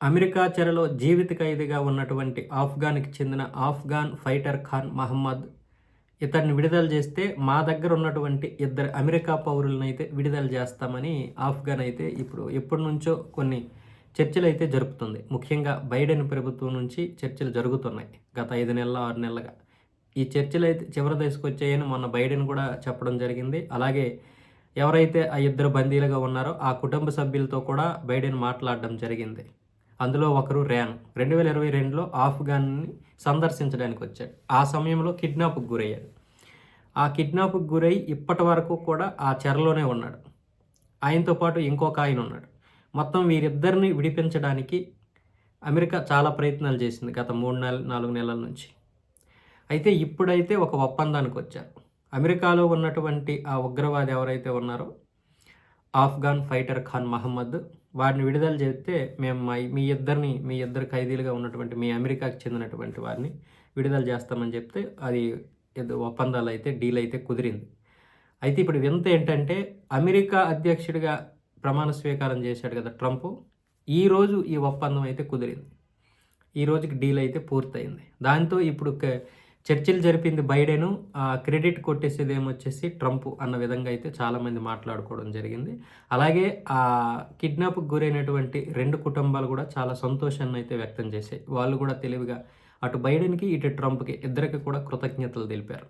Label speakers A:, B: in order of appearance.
A: America చెరలో జీవిత ఖైదీగా ఉన్నటువంటి ఆఫ్ఘాన్కి చెందిన ఆఫ్ఘాన్ ఫైటర్ ఖాన్ మహమ్మద్ ఇతన్ని విడుదల చేస్తే మా దగ్గర ఉన్నటువంటి ఇద్దరు అమెరికా పౌరులను అయితే విడుదల చేస్తామని ఆఫ్ఘాన్ అయితే ఇప్పుడు ఎప్పటి నుంచో కొన్ని చర్చలు అయితే జరుపుతుంది. ముఖ్యంగా బైడెన్ ప్రభుత్వం నుంచి చర్చలు జరుగుతున్నాయి. గత ఐదు నెలల ఆరు నెలలుగా ఈ చర్చలు అయితే చివరి దశకు వచ్చాయని మొన్న బైడెన్ కూడా చెప్పడం జరిగింది. అలాగే ఎవరైతే ఆ ఇద్దరు బందీలుగా ఉన్నారో ఆ కుటుంబ సభ్యులతో కూడా బైడెన్ మాట్లాడడం జరిగింది. అందులో ఒకరు ర్యాన్ రెండు వేల ఇరవై రెండులో ఆఫ్ఘన్ని సందర్శించడానికి వచ్చాడు. ఆ సమయంలో కిడ్నాప్కు గురయ్యాడు. ఆ కిడ్నాప్కు గురై ఇప్పటి వరకు కూడా ఆ చెరలోనే ఉన్నాడు. ఆయనతో పాటు ఇంకొక ఆయన ఉన్నాడు. మొత్తం వీరిద్దరిని విడిపించడానికి అమెరికా చాలా ప్రయత్నాలు చేసింది గత మూడు నెల నాలుగు నెలల నుంచి. అయితే ఇప్పుడైతే ఒక ఒప్పందానికి వచ్చారు. అమెరికాలో ఉన్నటువంటి ఆ ఉగ్రవాది ఎవరైతే ఉన్నారో ఆఫ్ఘాన్ ఫైటర్ ఖాన్ మహమ్మద్ వాడిని విడుదల చేస్తే మేము మీ ఇద్దరిని మీ ఇద్దరు ఖైదీలుగా ఉన్నటువంటి మీ అమెరికాకు చెందినటువంటి వారిని విడుదల చేస్తామని చెప్తే అది ఒప్పందాలు అయితే డీల్ అయితే కుదిరింది. అయితే ఇప్పుడు వింత ఏంటంటే అమెరికా అధ్యక్షుడిగా ప్రమాణ స్వీకారం చేశాడు కదా ట్రంప్. ఈరోజు ఈ ఒప్పందం అయితే కుదిరింది. ఈ రోజుకి డీల్ అయితే పూర్తయింది. దాంతో ఇప్పుడు చర్చలు జరిపింది బైడెను క్రెడిట్ కొట్టేసేది ఏమొచ్చేసి ట్రంప్ అన్న విధంగా అయితే చాలామంది మాట్లాడుకోవడం జరిగింది. అలాగే ఆ కిడ్నాప్కి గురైనటువంటి రెండు కుటుంబాలు కూడా చాలా సంతోషాన్ని అయితే వ్యక్తం చేశాయి. వాళ్ళు కూడా తెలివిగా అటు బైడెన్కి ఇటు ట్రంప్కి ఇద్దరికి కూడా కృతజ్ఞతలు తెలిపారు.